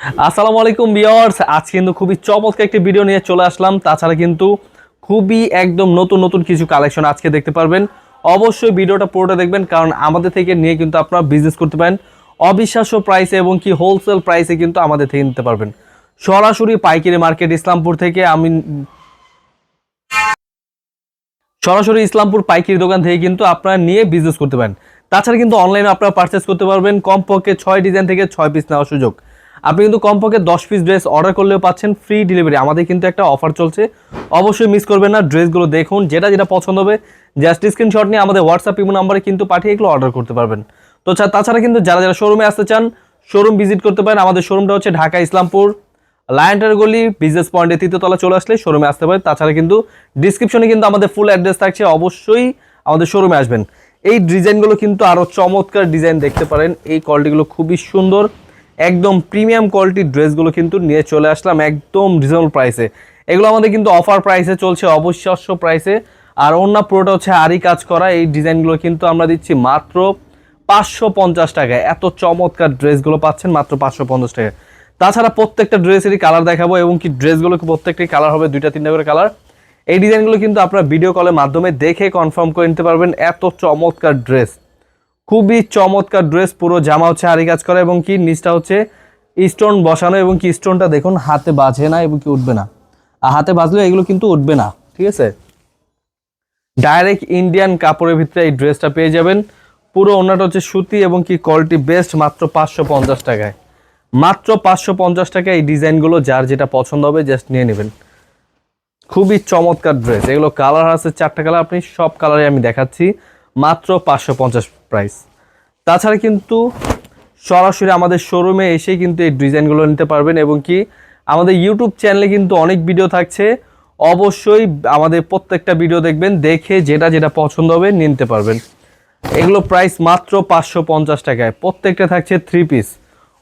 আসসালামু আলাইকুম ভিউয়ার্স। আজকে কিন্তু খুবই চমৎকার একটি ভিডিও নিয়ে চলে আসলাম। তাছাড়া কিন্তু খুবই একদম নতুন নতুন কিছু কালেকশন আজকে দেখতে পারবেন। অবশ্যই ভিডিওটা পুরোটা দেখবেন, কারণ আমাদের থেকে নিয়ে কিন্তু আপনারা বিজনেস করতে পারেন। অবিশ্বাস্য প্রাইসে এবং কি হোলসেল প্রাইসে কিন্তু আমাদের থেকে নিতে পারবেন। সরাসরি পাইকারি মার্কেট ইসলামপুর থেকে আমি সরাসরি ইসলামপুর পাইকারি দোকান থেকে কিন্তু আপনারা নিয়ে বিজনেস করতে পারেন। তাছাড়া কিন্তু অনলাইনে আপনারা পারচেস করতে পারবেন। কমপক্ষে ছয় ডিজাইন থেকে ছয় পিস নেওয়ার সুযোগ। আপনি কিন্তু কমপক্ষে দশ পিস ড্রেস অর্ডার করলেও পাচ্ছেন ফ্রি ডেলিভারি আমাদের কিন্তু একটা অফার চলছে। অবশ্যই মিস করবেন না ড্রেসগুলো দেখুন, যেটা যেটা পছন্দ হবে জাস্ট স্ক্রিনশট নিয়ে আমাদের হোয়াটসঅ্যাপ ইমো নাম্বারে কিন্তু পাঠিয়ে এগুলো অর্ডার করতে পারবেন। তো তাছাড়া কিন্তু যারা যারা শোরুমে আসতে চান শোরুম ভিজিট করতে পারেন। আমাদের শোরুমটা হচ্ছে ঢাকা, ইসলামপুর, লায়ন্টার গলি বিজনেস পয়েন্টে তৃতীয়তলা চলে আসলে শোরুমে আসতে পারেন। তাছাড়া কিন্তু ডিসক্রিপশনে কিন্তু আমাদের ফুল অ্যাড্রেস থাকছে, অবশ্যই আমাদের শোরুমে আসবেন। এই ডিজাইনগুলো কিন্তু আরও চমৎকার ডিজাইন দেখতে পারেন। এই কোয়ালিটিগুলো খুবই সুন্দর। একদম প্রিমিয়াম কোয়ালিটির ড্রেসগুলো কিন্তু নিয়ে চলে আসলাম একদম রিজনেবল প্রাইসে এগুলো আমাদের কিন্তু অফার প্রাইসে চলছে অবশ্যস্য প্রাইসে আর অন্য পুরোটা হচ্ছে আরই কাজ করা, এই ডিজাইনগুলো কিন্তু আমরা দিচ্ছি মাত্র পাঁচশো পঞ্চাশ টাকায়। এত চমৎকার ড্রেসগুলো পাচ্ছেন মাত্র পাঁচশো পঞ্চাশ টাকায়। তাছাড়া প্রত্যেকটা ড্রেসেরই কালার দেখাবো এবং কি ড্রেসগুলো প্রত্যেকটি কালার হবে, দুইটা, তিনটা করে কালার এই ডিজাইনগুলো কিন্তু আপনারা ভিডিও কলের মাধ্যমে দেখে কনফার্ম করে নিতে পারবেন, এত চমৎকার ড্রেস। খুবই চমৎকার ড্রেস, পুরো জামা হচ্ছে আরি কাজ করা এবং কি নিচটা হচ্ছে স্টোন বসানো এবং কি স্টোনটা দেখুন হাতে বাজে না এবং কি উঠবে না। আর হাতে বাজলেও এগুলো কিন্তু উঠবে না, ঠিক আছে? ডাইরেক্ট ইন্ডিয়ান কাপড়ের ভিতরে এই ড্রেসটা পেয়ে যাবেন। পুরো ওনাটা হচ্ছে সুতি এবং কি কোয়ালিটি বেস্ট মাত্র পাঁচশো পঞ্চাশ টাকায়। মাত্র পাঁচশো পঞ্চাশ টাকায় এই ডিজাইনগুলো, যার যেটা পছন্দ হবে জাস্ট নিয়ে নেবেন। খুবই চমৎকার ড্রেস, এগুলো কালার আছে, চারটা কালার আপনি সব কালারে আমি দেখাচ্ছি। মাত্র পাঁচশো পঞ্চাশ প্রাইস তাছাড়া কিন্তু সরাসরি আমাদের শোরুমে এসে কিন্তু এই ডিজাইনগুলো নিতে পারবেন এবং কি আমাদের ইউটিউব চ্যানেলে কিন্তু অনেক ভিডিও থাকছে। অবশ্যই আমাদের প্রত্যেকটা ভিডিও দেখবেন, দেখে যেটা যেটা পছন্দ হবে নিতে পারবেন। এগুলো প্রাইস মাত্র পাঁচশো পঞ্চাশ টাকায়। প্রত্যেকটা থাকছে থ্রি পিস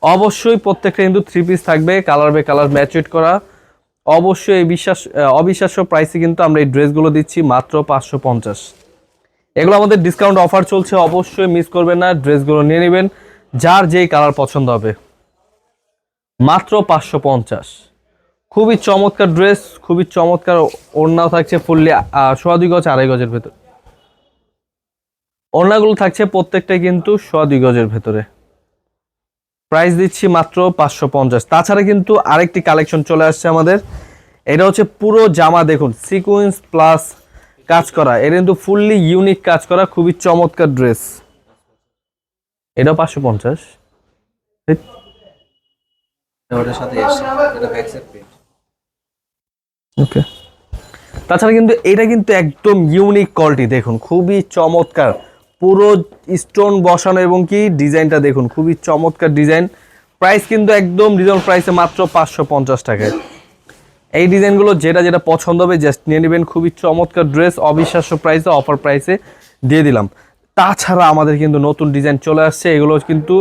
অবশ্যই প্রত্যেকটা কিন্তু থ্রি পিস থাকবে কালার বে কালার ম্যাচুয়েট করা। অবশ্যই বিশ্বাস অবিশ্বাস্য প্রাইসে কিন্তু আমরা এই ড্রেসগুলো দিচ্ছি মাত্র পাঁচশো পঞ্চাশ। এগুলো আমাদের ডিসকাউন্ট অফার চলছে, অবশ্যই মিস করবেন না ড্রেসগুলো নিয়ে নেবেন, যার যেই কালার পছন্দ হবে। মাত্র পাঁচশো পঞ্চাশ। খুবই চমৎকার ড্রেস খুবই চমৎকার ওড়নাও থাকছে ফুললি সোয়া দুই গজ, আড়াই গজের ভেতর। ওড়নাগুলো থাকছে প্রত্যেকটাই কিন্তু সোয়া দুই গজের ভেতরে। প্রাইস দিচ্ছি মাত্র পাঁচশো পঞ্চাশ। তাছাড়া কিন্তু আরেকটি কালেকশন চলে আসছে আমাদের। এটা হচ্ছে পুরো জামা, দেখুন সিকুয়েন্স প্লাস কাজ করা। এটা কিন্তু ফুললি ইউনিক কাজ করা খুবই চমৎকার ড্রেস এটাও পাঁচশো পঞ্চাশ। এটা ওকে তাছাড়া কিন্তু এটা কিন্তু একদম ইউনিক কোয়ালিটি দেখুন খুবই চমৎকার। পুরো স্টোন বসানো এবং কি ডিজাইনটা দেখুন খুবই চমৎকার ডিজাইন প্রাইস কিন্তু একদম রিজনেবল প্রাইসে মাত্র পাঁচশো পঞ্চাশ টাকায়। এই ডিজাইনগুলো যেটা যেটা পছন্দ হবে জাস্ট নিয়ে নেবেন। খুবই চমৎকার ড্রেস অবিশ্বাস্য প্রাইসে অফার প্রাইসে দিয়ে দিলাম। তাছাড়া আমাদের কিন্তু নতুন ডিজাইন চলে আসছে। এগুলো কিন্তু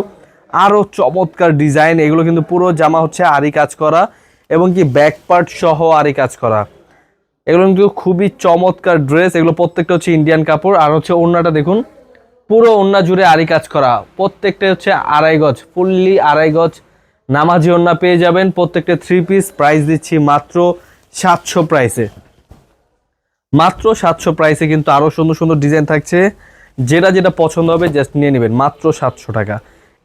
আরও চমৎকার ডিজাইন। এগুলো কিন্তু পুরো জামা হচ্ছে আরি কাজ করা এবং কি ব্যাক পার্ট সহ আরি কাজ করা। এগুলো কিন্তু খুবই চমৎকার ড্রেস এগুলো প্রত্যেকটা হচ্ছে ইন্ডিয়ান কাপড়। আর হচ্ছে ওড়নাটা দেখুন, পুরো ওড়না জুড়ে আরি কাজ করা। প্রত্যেকটা হচ্ছে আড়াই গজ ফুললি আড়াই গজ নামাজি ওড়না পেয়ে যাবেন প্রত্যেকটা থ্রি পিস প্রাইস দিচ্ছি মাত্র সাতশো প্রাইসে মাত্র সাতশো প্রাইসে কিন্তু আরও সুন্দর সুন্দর ডিজাইন থাকছে। যেটা যেটা পছন্দ হবে জাস্ট নিয়ে নেবেন, মাত্র সাতশো টাকা।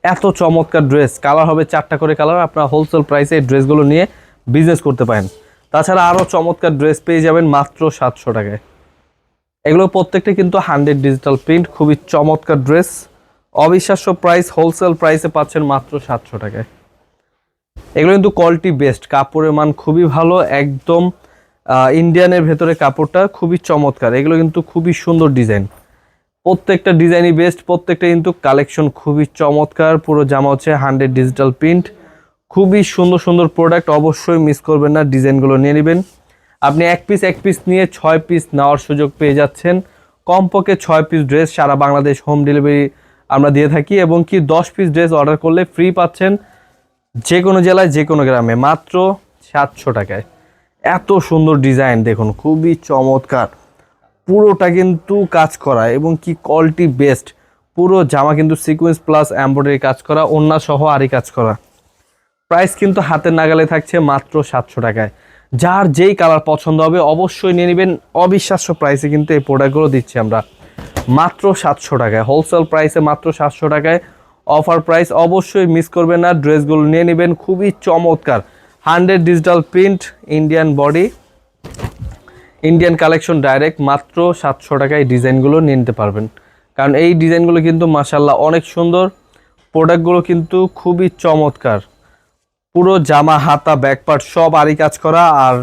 এত চমৎকার ড্রেস কালার হবে চারটা করে কালার আপনারা হোলসেল প্রাইসে এই ড্রেসগুলো নিয়ে বিজনেস করতে পারেন। তাছাড়া আরও চমৎকার ড্রেস পেয়ে যাবেন মাত্র সাতশো টাকায়। এগুলো প্রত্যেকটা কিন্তু হান্ড্রেড ডিজিটাল প্রিন্ট খুবই চমৎকার ড্রেস অবিশ্বাস্য প্রাইস হোলসেল প্রাইসে পাচ্ছেন মাত্র সাতশো টাকায়। এগুলো কিন্তু কোয়ালিটি বেস্ট কাপড়ের মান খুবই ভালো, একদম ইন্ডিয়ানের ভেতরে কাপড়টা খুবই চমৎকার। এগুলো কিন্তু খুবই সুন্দর ডিজাইন প্রত্যেকটা ডিজাইনই বেস্ট প্রত্যেকটা কিন্তু কালেকশন খুবই চমৎকার। পুরো জামা হচ্ছে হান্ড্রেড ডিজিটাল প্রিন্ট খুবই সুন্দর সুন্দর প্রোডাক্ট অবশ্যই মিস করবেন না ডিজাইনগুলো নিয়ে নেবেন। আপনি এক পিস এক পিস নিয়ে ছয় পিস নেওয়ার সুযোগ পেয়ে যাচ্ছেন। কমপক্ষে ছয় পিস ড্রেস সারা বাংলাদেশ হোম ডেলিভারি আমরা দিয়ে থাকি এবং কি দশ পিস ড্রেস অর্ডার করলে ফ্রি পাচ্ছেন যে কোনো জেলায় যে কোনো গ্রামে মাত্র সাতশো টাকায়। এত সুন্দর ডিজাইন দেখুন, খুবই চমৎকার। পুরোটা কিন্তু কাজ করা এবং কি কোয়ালিটি বেস্ট পুরো জামা কিন্তু সিকোয়েন্স প্লাস এমব্রয়ডারি কাজ করা ওন্না সহ আরই কাজ করা। প্রাইস কিন্তু হাতের নাগালে থাকছে মাত্র সাতশো টাকায়। যার যেই কালার পছন্দ হবে অবশ্যই নিয়ে নেবেন। অবিশ্বাস্য প্রাইসে কিন্তু এই প্রোডাক্টগুলো দিচ্ছি আমরা। মাত্র সাতশো টাকায় হোলসেল প্রাইসে মাত্র সাতশো টাকায়। অফার প্রাইস অবশ্যই মিস করবেন না। ড্রেসগুলো নিয়ে নেবেন, খুবই চমৎকার। Hundred digital print Indian body Indian collection direct মাত্র সাতশো টাকায় ডিজাইনগুলো নিয়ে নিতে পারবেন। কারণ এই ডিজাইনগুলো কিন্তু মাসাল্লাহ অনেক সুন্দর। প্রোডাক্টগুলো কিন্তু খুবই চমৎকার। পুরো জামা, হাতা ব্যাকপার্ট সব আরি কাজ করা আর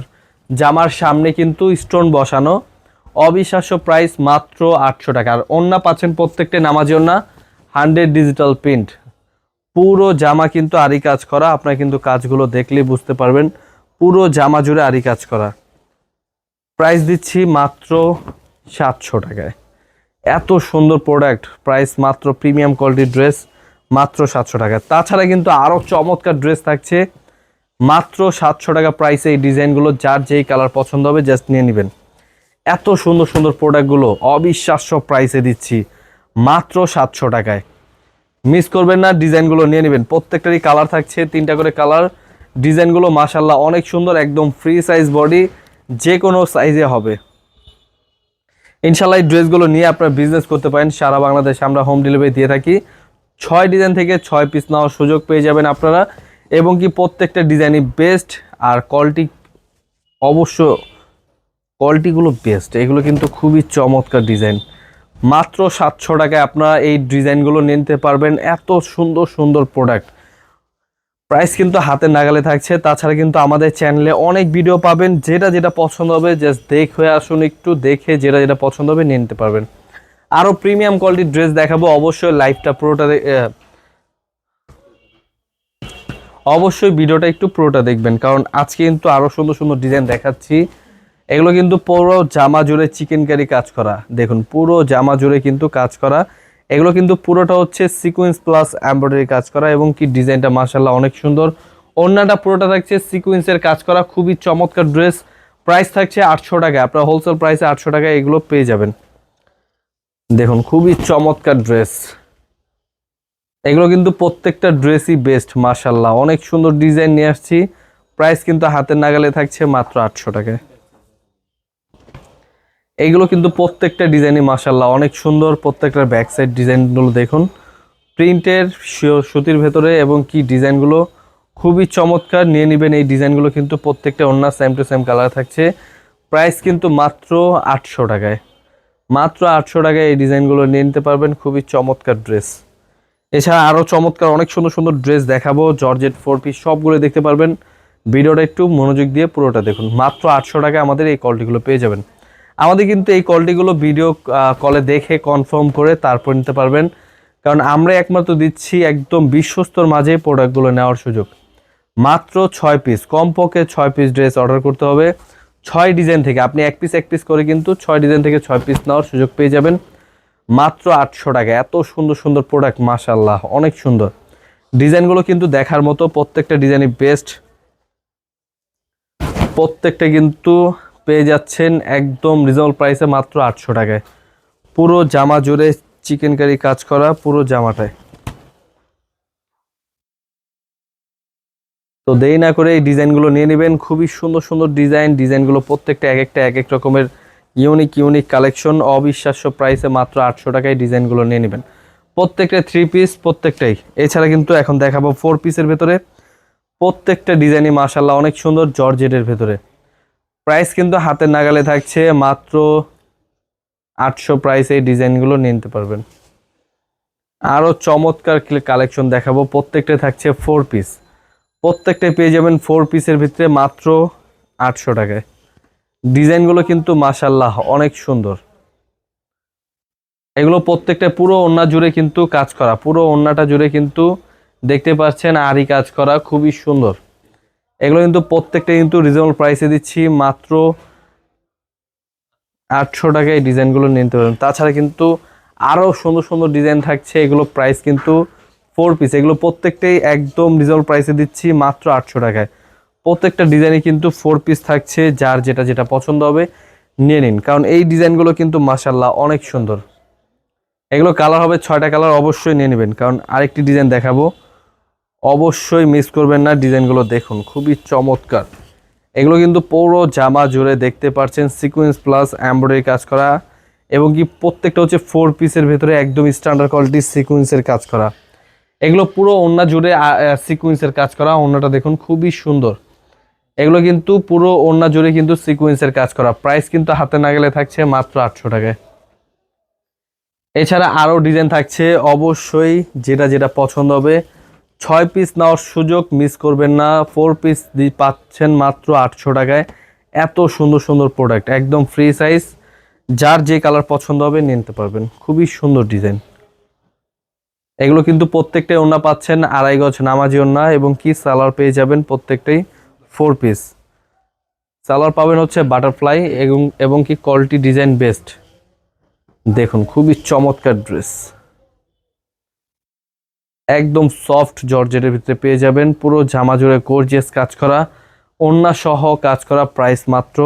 জামার সামনে কিন্তু স্টোন বসানো। অবিশ্বাস্য প্রাইস মাত্র আটশো টাকা। আর অন্যা পাচ্ছেন প্রত্যেকটা নামাজি অন্যা হান্ড্রেড ডিজিটাল প্রিন্ট। পুরো জামা কিন্তু আরি কাজ করা, আপনারা কিন্তু কাজগুলো দেখলেই বুঝতে পারবেন। পুরো জামা জুড়ে আরি কাজ করা। প্রাইস দিচ্ছি মাত্র সাতশো টাকায়। এত সুন্দর প্রোডাক্ট, প্রাইস মাত্র প্রিমিয়াম কোয়ালিটির ড্রেস মাত্র সাতশো টাকা তাছাড়া কিন্তু আরও চমৎকার ড্রেস থাকছে। মাত্র সাতশো টাকা প্রাইসে এই ডিজাইনগুলো, যার যেই কালার পছন্দ হবে জাস্ট নিয়ে নেবেন। এত সুন্দর সুন্দর প্রোডাক্টগুলো, অবিশ্বাস্য প্রাইসে দিচ্ছি। মাত্র সাতশো টাকায়। মিস করবেন না, ডিজাইনগুলো নিয়ে নেবেন। প্রত্যেকটারই কালার থাকছে, তিনটা করে কালার ডিজাইনগুলো মাশাল্লাহ অনেক সুন্দর, একদম ফ্রি সাইজ বডি যে কোনো সাইজে হবে। ইনশাল্লাহ এই ড্রেসগুলো নিয়ে আপনারা বিজনেস করতে পারেন। সারা বাংলাদেশে আমরা হোম ডেলিভারি দিয়ে থাকি। ছয় ডিজাইন থেকে ছয় পিস নেওয়ার সুযোগ পেয়ে যাবেন আপনারা। এবং কি প্রত্যেকটা ডিজাইনই বেস্ট আর কোয়ালিটি অবশ্য কোয়ালিটিগুলো বেস্ট এগুলো কিন্তু খুবই চমৎকার ডিজাইন মাত্র সাতশো টাকায় আপনারা এই ডিজাইনগুলো নিতে পারবেন। এত সুন্দর সুন্দর প্রোডাক্ট প্রাইস কিন্তু হাতে নাগালে থাকছে। তাছাড়া কিন্তু আমাদের চ্যানেলে অনেক ভিডিও পাবেন। যেটা যেটা পছন্দ হবে জাস্ট দেখ, হয়ে আসুন একটু, দেখে যেটা যেটা পছন্দ হবে নিয়ে নিতে পারবেন। আরও প্রিমিয়াম কোয়ালিটির ড্রেস দেখাবো। অবশ্যই লাইভটা পুরোটা অবশ্যই ভিডিওটা একটু পুরোটা দেখবেন। কারণ আজকে কিন্তু আরও সুন্দর সুন্দর ডিজাইন দেখাচ্ছি। এগুলো কিন্তু পুরো জামা জুড়ে চিকেন কারি কাজ করা। দেখুন, পুরো জামা জুড়ে কিন্তু কাজ করা। এগুলো কিন্তু পুরোটা হচ্ছে সিকোয়েন্স প্লাস এমব্রয়ডারি কাজ করা এবং কি ডিজাইনটা মার্শাল্লাহ অনেক সুন্দর। অন্যটা পুরোটা থাকছে সিকোয়েন্সের কাজ করা, খুবই চমৎকার ড্রেস প্রাইস থাকছে আটশো টাকা। আপনার হোলসেল প্রাইসে আটশো টাকায় এগুলো পেয়ে যাবেন। দেখুন, খুবই চমৎকার ড্রেস এগুলো কিন্তু প্রত্যেকটা ড্রেসই বেস্ট মার্শাল্লাহ অনেক সুন্দর ডিজাইন নিয়ে আসছি। প্রাইস কিন্তু হাতের নাগালে থাকছে মাত্র আটশো টাকায়। এইগুলো কিন্তু প্রত্যেকটা ডিজাইনই মাসাল্লাহ অনেক সুন্দর প্রত্যেকটার ব্যাক সাইড ডিজাইনগুলো দেখুন। প্রিন্টের সুতির ভেতরে এবং কি ডিজাইনগুলো খুবই চমৎকার। নিয়ে নেবেন এই ডিজাইনগুলো কিন্তু প্রত্যেকটা অন্য সেম টু সেম কালার থাকছে। প্রাইস কিন্তু মাত্র আটশো টাকায়। মাত্র আটশো টাকায় এই ডিজাইনগুলো নিয়ে নিতে পারবেন। খুবই চমৎকার ড্রেস এছাড়া আরও চমৎকার, অনেক সুন্দর সুন্দর ড্রেস দেখাবো। জর্জেট, ফোর পিস সবগুলো দেখতে পারবেন। ভিডিওটা একটু মনোযোগ দিয়ে পুরোটা দেখুন। মাত্র আটশো টাকায় আমাদের এই কোয়ালিটিগুলো পেয়ে যাবেন। আমাদের কিন্তু এই কলটিগুলো ভিডিও কলে দেখে কনফার্ম করে তারপর নিতে পারবেন। কারণ আমরা একমাত্র দিচ্ছি একদম বিশ্বস্তর মাঝে প্রোডাক্টগুলো নেওয়ার সুযোগ। মাত্র ছয় পিস কমপক্ষে ছয় পিস ড্রেস অর্ডার করতে হবে। ছয় ডিজাইন থেকে, আপনি এক পিস এক পিস করে কিন্তু ছয় ডিজাইন থেকে ছয় পিস নেওয়ার সুযোগ পেয়ে যাবেন। মাত্র আটশো টাকা, এত সুন্দর সুন্দর প্রোডাক্ট মাশাল্লাহ অনেক সুন্দর। ডিজাইনগুলো কিন্তু দেখার মতো প্রত্যেকটা ডিজাইনই বেস্ট প্রত্যেকটা কিন্তু পেয়ে যাচ্ছেন একদম রিজনেবল প্রাইসে মাত্র আটশো টাকায়। পুরো জামা জুড়ে চিকেন কারি কাজ করা, পুরো জামাটায়। তো দেরি না করে এই ডিজাইনগুলো নিয়ে নেবেন। খুবই সুন্দর সুন্দর ডিজাইন। ডিজাইনগুলো প্রত্যেকটা এক একটা, এক এক রকমের ইউনিক ইউনিক কালেকশন অবিশ্বাস্য প্রাইসে মাত্র আটশো টাকায় ডিজাইনগুলো নিয়ে নেবেন। প্রত্যেকটা থ্রি পিস প্রত্যেকটাই। এছাড়া কিন্তু এখন দেখাবো ফোর পিসের ভেতরে। প্রত্যেকটা ডিজাইনই মাশাল্লাহ অনেক সুন্দর, জর্জেটের ভেতরে। প্রাইস কিন্তু হাতের নাগালে থাকছে, মাত্র আটশো প্রাইসে এই ডিজাইনগুলো নিতে পারবেন। আরও চমৎকার কালেকশন দেখাবো। প্রত্যেকটা থাকছে ফোর পিস প্রত্যেকটা পেয়ে যাবেন ফোর পিসের ভিতরে মাত্র আটশো টাকায়। ডিজাইনগুলো কিন্তু মাশাল্লাহ অনেক সুন্দর। এগুলো প্রত্যেকটা পুরো ওন্না জুড়ে কিন্তু কাজ করা, পুরো ওন্নাটা জুড়ে কিন্তু দেখতে পাচ্ছেন আরই কাজ করা, খুবই সুন্দর। এগুলো কিন্তু প্রত্যেকটা কিন্তু রিজনেবল প্রাইসে দিচ্ছি। মাত্র আটশো টাকায় ডিজাইনগুলো নিতে পারবেন। তাছাড়া কিন্তু আরও সুন্দর সুন্দর ডিজাইন থাকছে। এগুলো প্রাইস কিন্তু ফোর পিস এগুলো প্রত্যেকটাই একদম রিজনেবল প্রাইসে দিচ্ছি, মাত্র আটশো টাকায়। প্রত্যেকটা ডিজাইনে কিন্তু ফোর পিস থাকছে, যার যেটা যেটা পছন্দ হবে নিয়ে নিন। কারণ এই ডিজাইনগুলো কিন্তু মাসাল্লাহ অনেক সুন্দর। এগুলো কালার হবে, ছয়টা কালার অবশ্যই নিয়ে নেবেন। কারণ আরেকটি ডিজাইন দেখাবো। অবশ্যই মিস করবেন না, ডিজাইনগুলো দেখুন, খুবই চমৎকার। এগুলো কিন্তু পুরো জামা জুড়ে দেখতে পাচ্ছেন সিকোয়েন্স প্লাস এমব্রয়ডারি কাজ করা এবং কি প্রত্যেকটা হচ্ছে ফোর পিসের ভেতরে একদম স্ট্যান্ডার্ড কোয়ালিটির সিকোয়েন্সের কাজ করা। এগুলো পুরো ওন্না জুড়ে সিকোয়েন্সের কাজ করা ওন্নাটা দেখুন খুবই সুন্দর। এগুলো কিন্তু পুরো ওন্না জুড়ে কিন্তু সিকোয়েন্সের কাজ করা। প্রাইস কিন্তু হাতে না গেলে থাকছে মাত্র আটশো টাকায়। এছাড়া আরও ডিজাইন থাকছে, অবশ্যই যেটা যেটা পছন্দ হবে ছয় পিস নেওয়ার সুযোগ মিস করবেন না। ফোর পিস পাচ্ছেন মাত্র আটশো টাকায়। এত সুন্দর সুন্দর প্রোডাক্ট একদম ফ্রি সাইজ যার যে কালার পছন্দ হবে নিতে পারবেন। খুবই সুন্দর ডিজাইন এগুলো কিন্তু প্রত্যেকটাই ওনা পাচ্ছেন, আড়াই গজ নামাজি ওনা এবং কি সালার পেয়ে যাবেন প্রত্যেকটাই ফোর পিস সালার পাবেন হচ্ছে বাটারফ্লাই এবং এবং কি কোয়ালিটি ডিজাইন বেস্ট দেখুন, খুবই চমৎকার ড্রেস একদম সফট জর্জেটের ভিতরে পেয়ে যাবেন। পুরো জামা জুড়ে গর্জিয়াস কাজ করা। ওন্না সহ কাজ করা প্রাইস মাত্র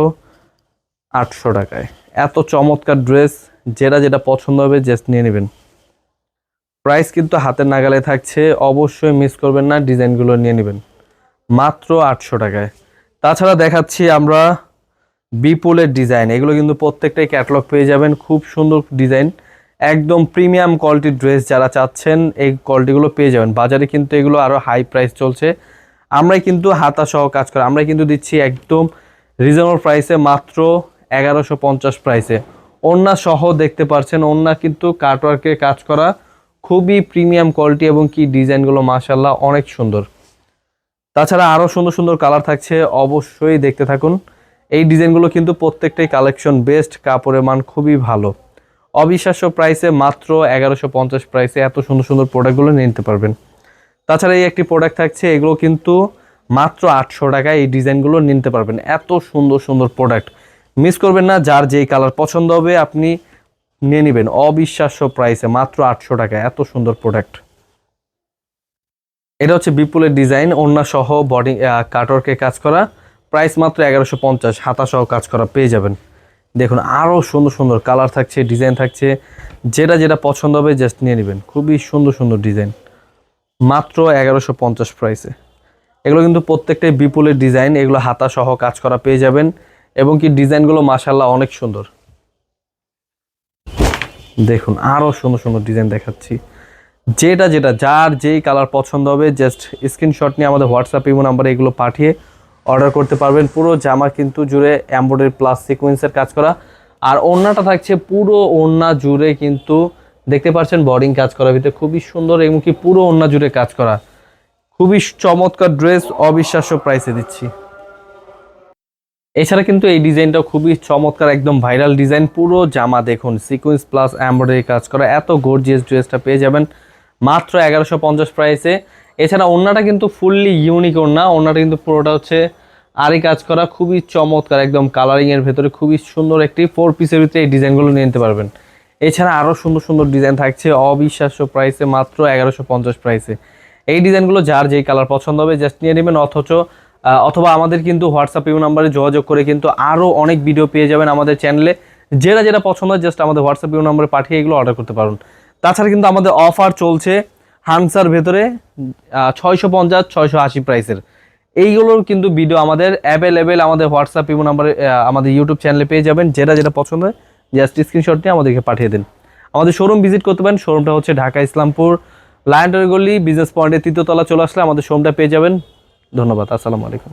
আটশো টাকায়। এত চমৎকার ড্রেস যেটা যেটা পছন্দ হবে জাস্ট নিয়ে নেবেন। প্রাইস কিন্তু হাতের নাগালে থাকছে, অবশ্যই মিস করবেন না, ডিজাইনগুলো নিয়ে নেবেন। মাত্র আটশো টাকায়। তাছাড়া দেখাচ্ছি আমরা বিপুলের ডিজাইন। এগুলো কিন্তু প্রত্যেকটাই ক্যাটলগ পেয়ে যাবেন। খুব সুন্দর ডিজাইন। একদম প্রিমিয়াম কোয়ালিটির ড্রেস যারা চাচ্ছেন, এই কোয়ালিটিগুলো পেয়ে যাবেন। বাজারে কিন্তু এগুলো আরও হাই প্রাইস চলছে। আমরাই কিন্তু হাতা সহ কাজ করি। আমরাই কিন্তু দিচ্ছি একদম রিজনেবল প্রাইসে মাত্র এগারোশো পঞ্চাশ প্রাইসে ওন্না সহ দেখতে পারছেন ওন্না কিন্তু কাটওয়ার্কের কাজ করা খুবই প্রিমিয়াম কোয়ালিটি এবং কি ডিজাইনগুলো মাসাল্লাহ অনেক সুন্দর। তাছাড়া আরও সুন্দর সুন্দর কালার থাকছে, অবশ্যই দেখতে থাকুন। এই ডিজাইনগুলো কিন্তু প্রত্যেকটাই কালেকশন বেস্ট কাপড়ের মান খুবই ভালো। অবিশ্বাস্য প্রাইসে মাত্র এগারোশো পঞ্চাশ প্রাইসে এত সুন্দর সুন্দর প্রোডাক্টগুলো নিতে পারবেন। তাছাড়া এই একটি প্রোডাক্ট থাকছে, এগুলো কিন্তু মাত্র আটশো টাকায় এই ডিজাইনগুলো নিতে পারবেন। এত সুন্দর সুন্দর প্রোডাক্ট মিস করবেন না, যার যেই কালার পছন্দ হবে আপনি নিয়ে নেবেন। অবিশ্বাস্য প্রাইসে মাত্র আটশো টাকায় এত সুন্দর প্রোডাক্ট এটা হচ্ছে বিপুলের ডিজাইন ওন্না সহ বডি কাটওয়ার্কে কাজ করা। প্রাইস মাত্র এগারোশো পঞ্চাশ, হাতা সহ কাজ করা, পেয়ে যাবেন। দেখুন আরও সুন্দর সুন্দর কালার থাকছে ডিজাইন থাকছে। যেটা যেটা পছন্দ হবে জাস্ট নিয়ে নেবেন। খুবই সুন্দর সুন্দর ডিজাইন মাত্র এগারোশো পঞ্চাশ প্রাইসে এগুলো কিন্তু প্রত্যেকটাই বিপুলের ডিজাইন এগুলো হাতা সহ কাজ করা পেয়ে যাবেন। এবং কি ডিজাইনগুলো মাসাল্লাহ অনেক সুন্দর। দেখুন আরও সুন্দর সুন্দর ডিজাইন দেখাচ্ছি। যেটা যেটা, যার যেই কালার পছন্দ হবে জাস্ট স্ক্রিনশট নিয়ে আমাদের হোয়াটসঅ্যাপ ইমো নাম্বারে এগুলো পাঠিয়ে অর্ডার করতে পারবেন। পুরো জামা কিন্তু জুড়ে এম্ব্রয়ডারি প্লাস সিকোয়েন্সের কাজ করা। আর ওড়নাটা থাকছে পুরো ওড়না জুড়ে কিন্তু দেখতে পাচ্ছেন বডিং কাজ করার ভিতরে। খুবই সুন্দর এবং কি পুরো ওড়না জুড়ে কাজ করা। খুবই চমৎকার ড্রেস অবিশ্বাস্য প্রাইসে দিচ্ছি। এছাড়া কিন্তু এই ডিজাইনটা খুবই চমৎকার, একদম ভাইরাল ডিজাইন পুরো জামা দেখুন সিকোয়েন্স প্লাস এমব্রয়ডারি কাজ করা। এত গর্জিয়াস ড্রেসটা পেয়ে যাবেন। মাত্র এগারোশো পঞ্চাশ প্রাইসে এছাড়া ওড়নাটা কিন্তু ফুললি ইউনিক ওড়না। ওড়নাটা কিন্তু পুরোটা হচ্ছে আরই কাজ করা, খুবই চমৎকার একদম কালারিংয়ের ভেতরে, খুবই সুন্দর একটি ফোর পিসের ভিতরে এই ডিজাইনগুলো নিয়ে নিতে পারবেন। এছাড়া আরও সুন্দর সুন্দর ডিজাইন থাকছে, অবিশ্বাস্য প্রাইসে মাত্র এগারোশো পঞ্চাশ প্রাইসে এই ডিজাইনগুলো যার যেই কালার পছন্দ হবে জাস্ট নিয়ে নেবেন, অথচ অথবা আমাদের কিন্তু হোয়াটসঅ্যাপ ইউ নাম্বারে যোগাযোগ করে কিন্তু আরও অনেক ভিডিও পেয়ে যাবেন আমাদের চ্যানেলে যেটা যেটা পছন্দ হয় জাস্ট আমাদের হোয়াটসঅ্যাপ ইউ নাম্বারে পাঠিয়ে এগুলো অর্ডার করতে পারুন। তাছাড়া কিন্তু আমাদের অফার চলছে হানসার ভেতরে ছয়শো পঞ্চাশ, ছয়শো আশি প্রাইসের এইগুলোর কিন্তু ভিডিও আমাদের অ্যাভেলেবেল আমাদের হোয়াটসঅ্যাপ ইমো নাম্বারে আমাদের ইউটিউব চ্যানেলে পেয়ে যাবেন। যেটা যেটা পছন্দ হয় জাস্ট স্ক্রিনশট নিয়ে আমাদেরকে পাঠিয়ে দিন। আমাদের শোরুম ভিজিট করতে পারেন। শোরুমটা হচ্ছে ঢাকা, ইসলামপুর লায়ন্ডার গলি বিজনেস পয়েন্টের তৃতীয়তলা চলে আসলে আমাদের শোরুমটা পেয়ে যাবেন। ধন্যবাদ। আসসালামু আলাইকুম।